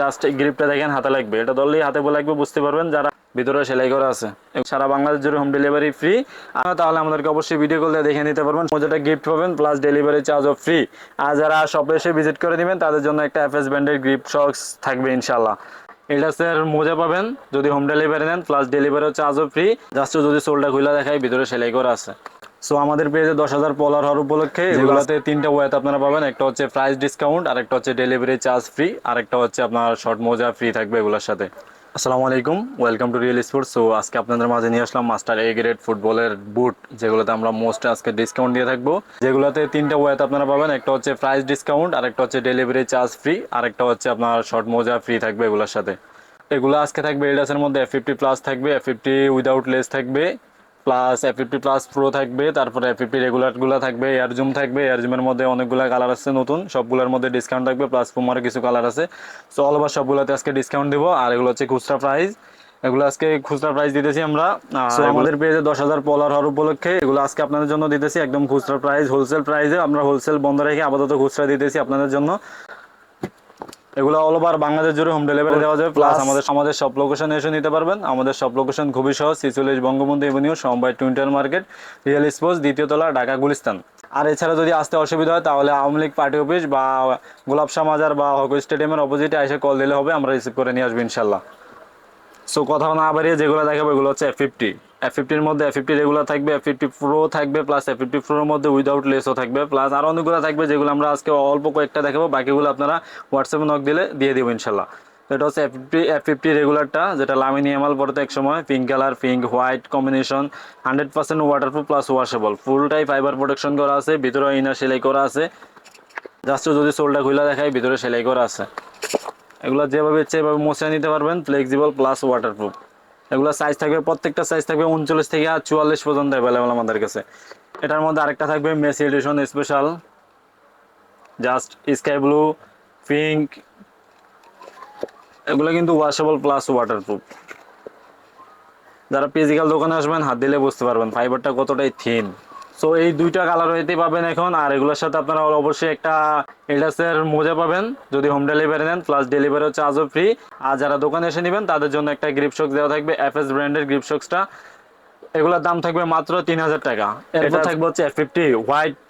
Just গ্রিপটা দেখেন হাতে লাগবে। এটা ধরলেই হাতে বলে লাগবে, বুঝতে পারবেন যারা ভিতরে সেলাই করা আছে। সারা বাংলাদেশ জুড়ে হোম ডেলিভারি ফ্রি তাহলে আমাদেরকে অবশ্যই ভিডিও কল দিয়ে দেখে নিতে পারবেন। মজাটা গিফট পাবেন প্লাস ডেলিভারি চার্জও ফ্রি আর যারা শপে এসে ভিজিট করে দিবেন তাদের জন্য একটা এফএস ব্র্যান্ডের গিফট শক্স থাকবে ইনশাল্লাহ এটা স্যার মোজা পাবেন, যদি হোম ডেলিভারি নেন প্লাস ডেলিভারিও চার্জও ফ্রি জাস্ট যদি সোলটা খুলে দেখায় ভিতরে সেলাই করা আছে। সো আমাদের পেজে দশ হাজার পলার হওয়ার উপলক্ষে এগুলোতে তিনটা ওয়েতে আপনারা পাবেন। একটা হচ্ছে প্রাইস ডিসকাউন্ট আর একটা হচ্ছে ডেলিভারি চার্জ ফ্রি আর একটা হচ্ছে আপনার শর্ট মোজা ফ্রি থাকবে এগুলোর সাথে। আসসালামু আলাইকুম welcome to real sports so আজকে আপনাদের মাঝে নিয়ে আসলাম মাস্টার এ গ্রেড ফুটবলের বুট যেগুলোতে আমরা মোস্ট আজকে ডিসকাউন্ট দিয়ে থাকব। যেগুলোতে তিনটা ওয়েতে আপনারা পাবেন একটা হচ্ছে প্রাইস ডিসকাউন্ট আর একটা হচ্ছে ডেলিভারি চার্জ ফ্রি আর একটা হচ্ছে আপনার শর্ট মোজা ফ্রি থাকবে এগুলোর সাথে। এগুলো আজকে থাকবে এডাসের মধ্যে এফ ফিফটি প্লাস থাকবে এফ ফিফটি উইদাউট লেস থাকবে। Plus F fifty plus pro থাকবে তারপরে এফ ফিফটি রেগুলারগুলো থাকবে এয়ার জুম থাকবে এয়ার জুমের মধ্যে অনেকগুলো কালার আছে নতুন সবগুলোর মধ্যে ডিসকাউন্ট থাকবে প্লাস পুমারও কিছু কালার আছে। সো অল ওভার সবগুলোতে আজকে ডিসকাউন্ট দিব আর এগুলো হচ্ছে খুচরা প্রাইস এগুলো আজকে খুচরা প্রাইস দিতেছি আমরা। সো আমাদের পেজে দশ হাজার পলার হওয়ার উপলক্ষে এগুলো আজকে আপনাদের জন্য দিতেছি একদম খুচরা প্রাইস হোলসেল প্রাইসে আমরা হোলসেল বন্ধ রেখে আপাতত খুচরা দিতেছি আপনাদের জন্য। এগুলো অল ওভার বাংলাদেশ জুড়ে হোম ডেলিভারি দেওয়া যাবে প্লাস আমাদের আমাদের সব লোকেশনে এসে নিতে পারবেন। আমাদের সব লোকেশন খুবই সহজ ছিচল্লিশ বঙ্গবন্ধু এভিনিউ সোমবার টুইন্টার মার্কেট রিয়েল স্পোর্টস দ্বিতীয় তলা ঢাকা গুলিস্তান। আর এছাড়া যদি আসতে অসুবিধা হয় তাহলে আওয়ামী লীগ পার্টি অফিস বা গোলাপশাহ মাজার বা হকি স্টেডিয়ামের অপোজিটে এসে কল দিলে হবে আমরা রিসিভ করে নিয়ে আসব ইনশাল্লাহ। সো কথা না বাড়িয়ে যেগুলো দেখাবো, এগুলো হচ্ছে এফ ফিফটি এফ ফিফটির মধ্যে এফ ফিফটি রেগুলার থাকবে এফ ফিফটি প্রো থাকবে প্লাস এফ ফিফটি প্রোর মধ্যে উইদাউট লেসও থাকবে প্লাস আরও অনেকগুলো থাকবে যেগুলো আমরা আজকে অল্প কয়েকটা দেখাবো, বাকিগুলো আপনারা হোয়াটসঅ্যাপে নক দিলে দিয়ে দেবো ইনশাল্লাহ। এটা হচ্ছে এফ ফিফটি এফ ফিফটি রেগুলারটা যেটা লামিনি এমাল পড়তে এক সময় pink colour pink white combination hundred percent waterproof plus washable ফুলটাই fibre protection করা আছে, ভিতরে ইনার সেলাই করা আছে। জাস্ট যদি সোলটা খুলে দেখায় ভিতরে সেলাই করা আছে। এগুলো যেভাবে ইচ্ছে এভাবে মুছে নিতে পারবেন ফ্লেক্সিবল প্লাস ওয়াটারপ্রুফ এগুলো সাইজ থাকবে, প্রত্যেকটা সাইজ থাকবে উনচল্লিশ থেকে চুয়াল্লিশ পর্যন্ত অ্যাভেলেবেল আমাদের কাছে। এটার মধ্যে আরেকটা থাকবে Messi edition special just sky blue pink এগুলো কিন্তু ওয়াশেবল প্লাস ওয়াটারপ্রুফ যারা ফিজিক্যাল দোকানে আসবেন, হাত দিলে বুঝতে পারবেন ফাইবারটা কতটাই থিন সো এই দুইটা কালার হইতে পাবেন এখন আর এগুলোর সাথে আপনারা অবশ্যই একটা এডাসের মোজা পাবেন যদি হোম ডেলিভারি নেন প্লাস ডেলিভারিও চার্জও ফ্রি আর যারা দোকানে এসে নেবেন তাদের জন্য একটা গ্রিপ শক্স দেওয়া থাকবে এফএস ব্র্যান্ডের গ্রিপ শক্সটা এগুলোর দাম থাকবে মাত্র তিন হাজার টাকা। এরপর থাকবে হচ্ছে F fifty white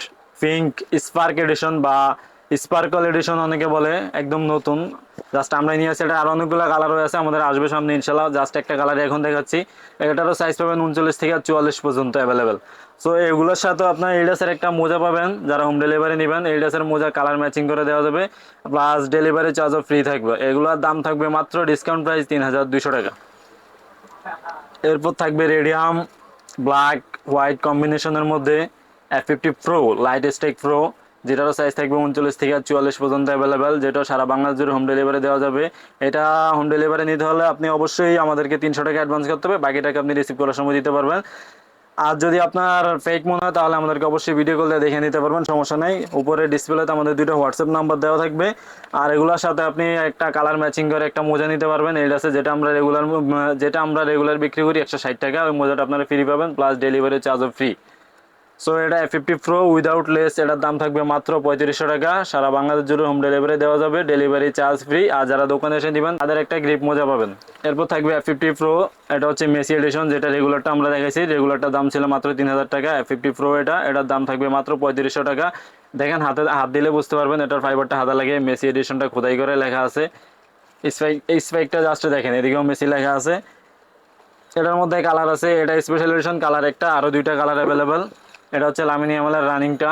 pink spark edition বা স্পার্কল এডিশন অনেকে বলে একদম নতুন। জাস্ট আমরা নিয়ে আসছি এটা আর অনেকগুলো কালার হয়ে আছে আমাদের আসবে সামনে ইনশাল্লাহ। জাস্ট একটা কালার এখন দেখাচ্ছি। এটারও সাইজ পাবেন উনচল্লিশ থেকে চুয়াল্লিশ পর্যন্ত অ্যাভেলেবেল সো এগুলোর সাথে আপনার এইডাসের একটা মোজা পাবেন। যারা হোম ডেলিভারি নেবেন এইডাসের মোজা কালার ম্যাচিং করে দেওয়া যাবে। প্লাস ডেলিভারি চার্জও ফ্রি থাকবে। এগুলোর দাম থাকবে মাত্র ডিসকাউন্ট প্রাইস তিন হাজার দুশো টাকা। এরপর থাকবে রেডিয়াম ব্ল্যাক হোয়াইট কম্বিনেশনের মধ্যে F fifty pro light stake pro যেটারও size থাকবে উনচল্লিশ থেকে চুয়াল্লিশ পর্যন্ত অ্যাভেলেবেল যেটা সারা বাংলাদেশ জুড়ে হোম ডেলিভারি দেওয়া যাবে। এটা হোম ডেলিভারি নিতে হলে আপনি অবশ্যই আমাদেরকে তিনশো টাকা অ্যাডভান্স করতে হবে। বাকি টাকা আপনি রিসিভ করার সময় দিতে পারবেন। আর যদি আপনার ফেক মনে হয়, তাহলে আমাদেরকে অবশ্যই ভিডিও কল দিয়ে দেখে নিতে পারবেন, সমস্যা নেই। উপরে ডিসপ্লেতে আমাদের দুটো হোয়াটসঅ্যাপ নাম্বার দেওয়া থাকবে। আর এগুলোর সাথে আপনি একটা কালার ম্যাচিং করে একটা মোজা নিতে পারবেন। এই আছে যেটা আমরা রেগুলার যেটা আমরা রেগুলার বিক্রি করি, একশো ষাট টাকা। ওই মোজাটা আপনারা ফ্রি পাবেন প্লাস ডেলিভারি চার্জও ফ্রি সো এটা ফিফটি প্রো উইদাউট লেস এটার দাম থাকবে মাত্র পঁয়ত্রিশশো টাকা। সারা বাংলাদেশ জুড়ে হোম ডেলিভারি দেওয়া যাবে ডেলিভারি চার্জ ফ্রি আর যারা দোকানে এসে নেবেন, তাদের একটা গ্রিপ মোজা পাবেন। এরপর থাকবে এফ ফিফটি প্রো এটা হচ্ছে মেসি এডিশন যেটা রেগুলারটা আমরা দেখেছি রেগুলারটার দাম ছিল মাত্র তিন হাজার টাকা। এফ ফিফটি প্রো এটা, এটার দাম থাকবে মাত্র পঁয়ত্রিশশো টাকা। দেখেন হাতে, হাত দিলে বুঝতে পারবেন, এটার ফাইবারটা হাতে লাগে মেসি এডিশনটা খোদাই করে লেখা আছে। স্পাইক স্পাইকটা জাস্ট দেখেন, এদিকেও মেসি লেখা আছে। এটার মধ্যে কালার আছে, এটা স্পেশাল এডিশন কালার একটা আরও দুইটা কালার অ্যাভেলেবেল এটা হচ্ছে লামিনিয়ামের রানিংটা।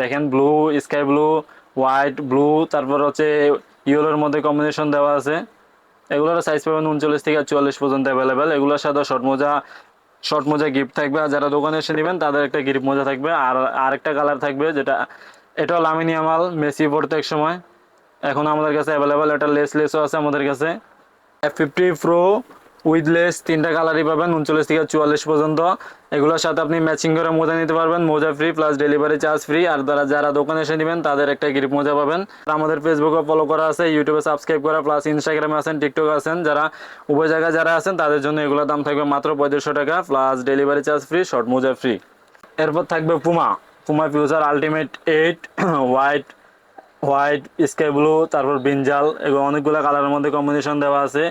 দেখেন blue sky blue white blue তারপর হচ্ছে ইয়েলোর মধ্যে কম্বিনেশন দেওয়া আছে। এগুলোর সাইজ পাবেন উনচল্লিশ থেকে চুয়াল্লিশ পর্যন্ত অ্যাভেলেবেল এগুলোর সাথে শর্ট মোজা শর্ট মোজা গিফট থাকবে। আর যারা দোকানে এসে নেবেন, তাদের একটা গিফট মোজা থাকবে। আর আরেকটা কালার থাকবে যেটা, এটাও লামিনিয়ামাল মেসি পড়তে এক সময়। এখন আমাদের কাছে অ্যাভেলেবেল এটা লেস লেসও আছে আমাদের কাছে। F fifty pro with lace তিনটা কালারই পাবেন, উনচল্লিশ থেকে চুয়াল্লিশ পর্যন্ত। এগুলোর সাথে আপনি ম্যাচিং করে মোজা নিতে পারবেন, মোজা free plus delivery charge free আর তারা যারা দোকানে এসে নেবেন, তাদের একটা গ্রিপ মোজা পাবেন। আমাদের ফেসবুকে ফলো করা আছে ইউটিউবে সাবস্ক্রাইব করা প্লাস ইনস্টাগ্রামে আছেন টিকটক আছেন। যারা উভয় জায়গায় যারা আছেন, তাদের জন্য এগুলোর দাম থাকবে মাত্র পঁয়ত্রিশশো টাকা plus delivery charge free short মোজা ফ্রি এরপর থাকবে Puma Puma Future Ultimate eight white white sky blue তারপর বিনজাল এগুলো অনেকগুলো কালারের মধ্যে কম্বিনেশন দেওয়া আছে।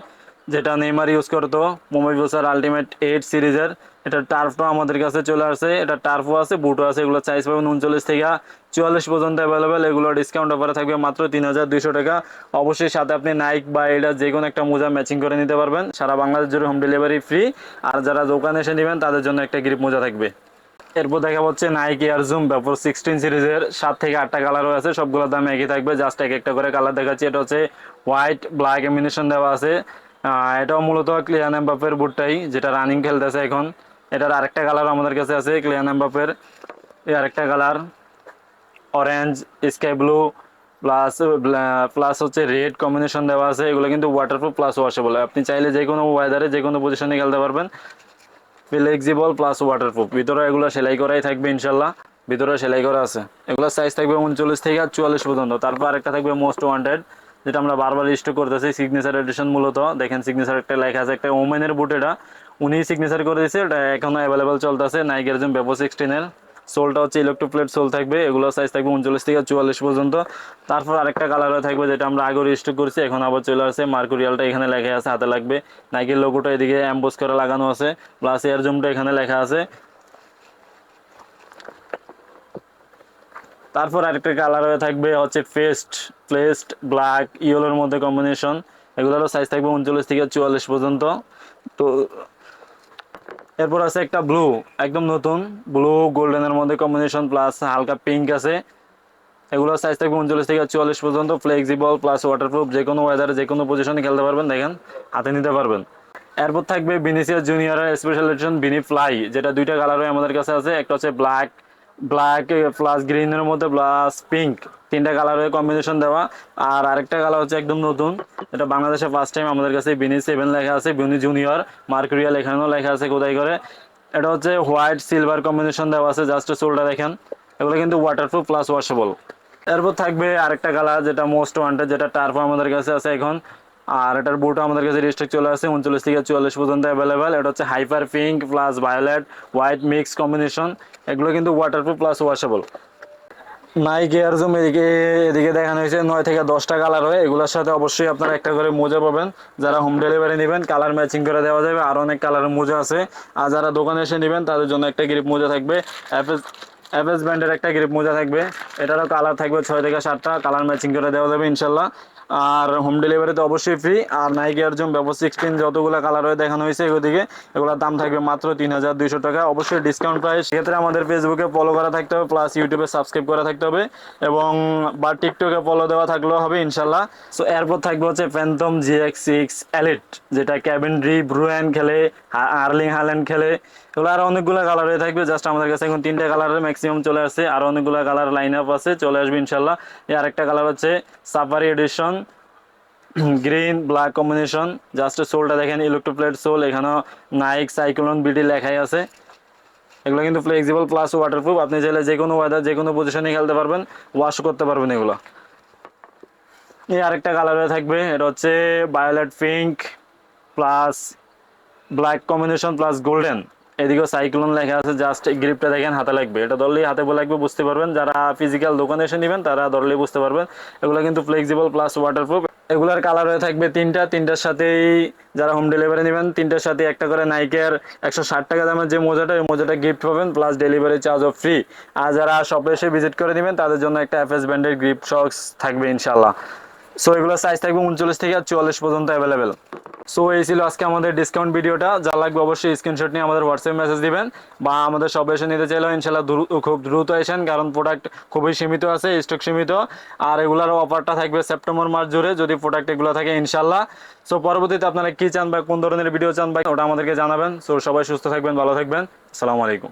যেটা নেইমার ইউজ করতো মোমাইবুসার আলটিমেট এইট সিরিজের। এটা টার্ফও আমাদের কাছে চলে আসছে এটা টার্ফও আছে বুটও আছে, এগুলো চাইজ পাবেন উনচল্লিশ থেকে চুয়াল্লিশ পর্যন্ত অ্যাভেলেবেল এগুলো ডিসকাউন্ট অফারে থাকবে মাত্র তিন হাজার দুইশো টাকা। অবশ্যই সাথে আপনি নাইক বা এটা যে কোনো একটা মোজা ম্যাচিং করে নিতে পারবেন। সারা বাংলাদেশ জুড়ে হোম ডেলিভারি ফ্রি আর যারা দোকানে এসে নেবেন, তাদের জন্য একটা গ্রিপ মোজা থাকবে। এরপর দেখা হচ্ছে নাইকি আর জুম ব্যাপর সিক্সটিন সিরিজের সাত থেকে আটটা কালার আছে, সবগুলোর দাম একই থাকবে জাস্ট এক একটা করে কালার দেখাচ্ছি। এটা হচ্ছে হোয়াইট ব্ল্যাক এমিনেশন দেওয়া আছে। এটাও মূলত ক্লিয়ান এমবাপের বুটটাই যেটা রানিং খেলতেছে এখন। এটার আরেকটা কালার আমাদের কাছে আছে ক্লিয়ান এমবাপের আরেকটা colour orange sky blue plus plus হচ্ছে রেড কম্বিনেশন দেওয়া আছে। এগুলো কিন্তু ওয়াটারপ্রুফ প্লাস ওয়াশেবল আপনি চাইলে যে কোনো ওয়েদারে যে কোনো পজিশনে খেলতে পারবেন। ফ্লেক্সিবল প্লাস ওয়াটারপ্রুফ ভিতরে এগুলো সেলাই করাই থাকবে ইনশাল্লাহ। ভিতরে সেলাই করা আছে। এগুলো সাইজ থাকবে উনচল্লিশ থেকে চুয়াল্লিশ পর্যন্ত। তারপর আরেকটা থাকবে মোস্ট ওয়ান্টেড যেটা আমরা বারবার স্টক করতেছি সিগনেচার এডিশন মূলত। দেখেন সিগনেচার একটা লেখা আছে, একটা ওমেনের বুট এটা। উনি সিগনেচার করে দিয়েছে, এটা এখনও অ্যাভেলেবেল চলতেছে জন্য বেপো সিক্সটিনের সোলটা হচ্ছে ইলেকট্রোপ্লেট সোল থাকবে, এগুলো সাইজ থাকবে উনচল্লিশ থেকে চুয়াল্লিশ পর্যন্ত। তারপর আরেকটা কালার থাকবে যেটা আমরা আগে স্টক করছি, এখন আবার চলে আসছে মার্কুরিয়ালটা এখানে লেখা আছে, হাতে লাগবে। নাইকের লোগোটা এদিকে অ্যাম্বোস করে লাগানো আছে প্লাস এয়ার জুমটা এখানে লেখা আছে। তারপর আরেকটা কালার হয়ে থাকবে হচ্ছে ফেস্ট ফেস্ট ব্ল্যাক ইয়েলোর মধ্যে কম্বিনেশন এগুলোরও সাইজ থাকবে উনচল্লিশ থেকে চুয়াল্লিশ পর্যন্ত। তো এরপর আছে একটা ব্লু একদম নতুন। ব্লু গোল্ডেনের মধ্যে কম্বিনেশন প্লাস হালকা পিঙ্ক আছে। এগুলোর সাইজ থাকবে উনচল্লিশ থেকে চুয়াল্লিশ পর্যন্ত। ফ্লেক্সিবল প্লাস ওয়াটারপ্রুফ যে কোনো ওয়েদারে যে কোনো পজিশনে খেলতে পারবেন, দেখেন, হাতে নিতে পারবেন। এরপর থাকবে বিনিসিয়া জুনিয়রের স্পেশাল এডিশন বিনি ফ্লাই যেটা দুইটা কালারে আমাদের কাছে আছে। একটা হচ্ছে ব্ল্যাক ব্ল্যাক প্লাস গ্রিনের মধ্যে প্লাস পিঙ্ক তিনটা কালারের কম্বিনেশন দেওয়া। আর আরেকটা কালার হচ্ছে একদম নতুন, এটা বাংলাদেশে ফার্স্ট টাইম আমাদের কাছে বিনি সেভেন লেখা আছে বিনি জুনিয়র মার্কুরিয়াল এখানেও লেখা আছে কোথায় করে। এটা হচ্ছে হোয়াইট সিলভার কম্বিনেশন দেওয়া আছে জাস্ট সোলটা দেখেন। এগুলো কিন্তু ওয়াটারপ্রুফ প্লাস ওয়াশেবল এরপর থাকবে আরেকটা কালার যেটা মোস্ট ওয়ান্টেড যেটা টার্ফ আমাদের কাছে আছে এখন। আর এটার বুটও আমাদের কাছে রিস্ট্রিক চলে আসে উনচল্লিশ থেকে চুয়াল্লিশ পর্যন্ত অ্যাভেলেবেল এটা হচ্ছে hyper pink plus violet white mix combination এগুলো কিন্তু waterproof plus washable Nike Air Zoom এদিকে এদিকে দেখানো হয়েছে, নয় থেকে দশটা কালার হয়। এগুলোর সাথে অবশ্যই আপনারা একটা করে মোজা পাবেন। যারা হোম ডেলিভারি নেবেন কালার ম্যাচিং করে দেওয়া যাবে। আর অনেক কালারের মোজা আছে। আর যারা দোকানে এসে নেবেন, তাদের জন্য একটা গ্রিপ মোজা থাকবে। এফএস এফএস ব্র্যান্ডের একটা গ্রিপ মোজা থাকবে। এটারও কালার থাকবে ছয় থেকে সাতটা। কালার ম্যাচিং করে দেওয়া যাবে, ইনশাল্লাহ। আর হোম ডেলিভারিতে অবশ্যই ফ্রি আর নাইক এয়ারজুম ব্যবস্থা সিক্সটিন যতগুলো কালার হয়ে দেখানো হয়েছে এদিকে এগুলোর দাম থাকবে মাত্র তিন হাজার দুইশো টাকা। অবশ্যই ডিসকাউন্ট প্রাইস সেক্ষেত্রে আমাদের ফেসবুকে ফলো করা থাকতে হবে প্লাস ইউটিউবে সাবস্ক্রাইব করা থাকতে হবে, এবং বা টিকটকে ফলো দেওয়া থাকলেও হবে ইনশাল্লাহ। সো এরপর থাকবে হচ্ছে Phantom G X six elite যেটা ক্যাবেন্ড্রি ব্রুয়ান খেলে আর্লিং হাল্যান্ড খেলে। এগুলো আরও অনেকগুলো কালার হয়ে থাকবে জাস্ট আমাদের কাছে এখন তিনটা কালারের ম্যাক্সিমাম চলে আসছে, আরও অনেকগুলো কালার লাইন আপ আছে, চলে আসবে ইনশাল্লাহ। আরেকটা কালার হচ্ছে safari edition green black combination just সোলটা দেখেন ইলেকট্রোপ্লেট সোল এখানেও নাইক সাইক্লোন বিডি লেখাই আছে। এগুলো কিন্তু ফ্লেক্সিবল প্লাস ওয়াটারপ্রুফ আপনি চাইলে যে কোনো ওয়েদার যে কোনো পজিশনে খেলতে পারবেন ওয়াশ করতে পারবেন এগুলো। এই আরেকটা কালারে থাকবে, এটা হচ্ছে violet pink plus black combination plus golden এদিকেও সাইক্লোন লেখা আছে জাস্ট গ্রিপটা দেখেন, হাতে লাগবে। এটা ধরলেই হাতে লাগবে, বুঝতে পারবেন। যারা ফিজিক্যাল দোকানে এসে নেবেন, তারা ধরলেই বুঝতে পারবেন। এগুলো কিন্তু ফ্লেক্সিবল প্লাস ওয়াটারপ্রুফ এগুলার কালার হয়ে থাকবে তিনটা, তিনটার সাথেই যারা হোম ডেলিভারি নেবেন, তিনটার সাথে একটা করে নাইকের একশো ষাট টাকা দামের যে মোজাটা, ওই মোজাটা গিফট পাবেন প্লাস ডেলিভারি চার্জও ফ্রি আর যারা শপে এসে ভিজিট করে নেবেন, তাদের জন্য একটা এফএস ব্যান্ডের গিফট শক্স থাকবে ইনশাল্লাহ সো এগুলোর সাইজ থাকবে উনচল্লিশ থেকে চুয়াল্লিশ পর্যন্ত অ্যাভেলেবেল সো এই ছিল আজকে আমাদের ডিসকাউন্ট ভিডিওটা যা লাগবে অবশ্যই স্ক্রিনশট নিয়ে আমাদের হোয়াটসঅ্যাপ মেসেজ দিবেন বা আমাদের সব এসে নিতে চাইলেও ইনশাল্লাহ খুব দ্রুত আসেন, কারণ প্রোডাক্ট খুবই সীমিত আছে স্টক সীমিত। আর এগুলার অফারটা থাকবে সেপ্টেম্বর মাস জুড়ে, যদি প্রোডাক্ট এগুলো থাকে ইনশাল্লাহ। সো পরবর্তীতে আপনারা কি চান বা কোন ধরনের ভিডিও চান বা ওটা আমাদেরকে জানাবেন। সো সবাই সুস্থ থাকবেন, ভালো থাকবেন। আসসালামু আলাইকুম।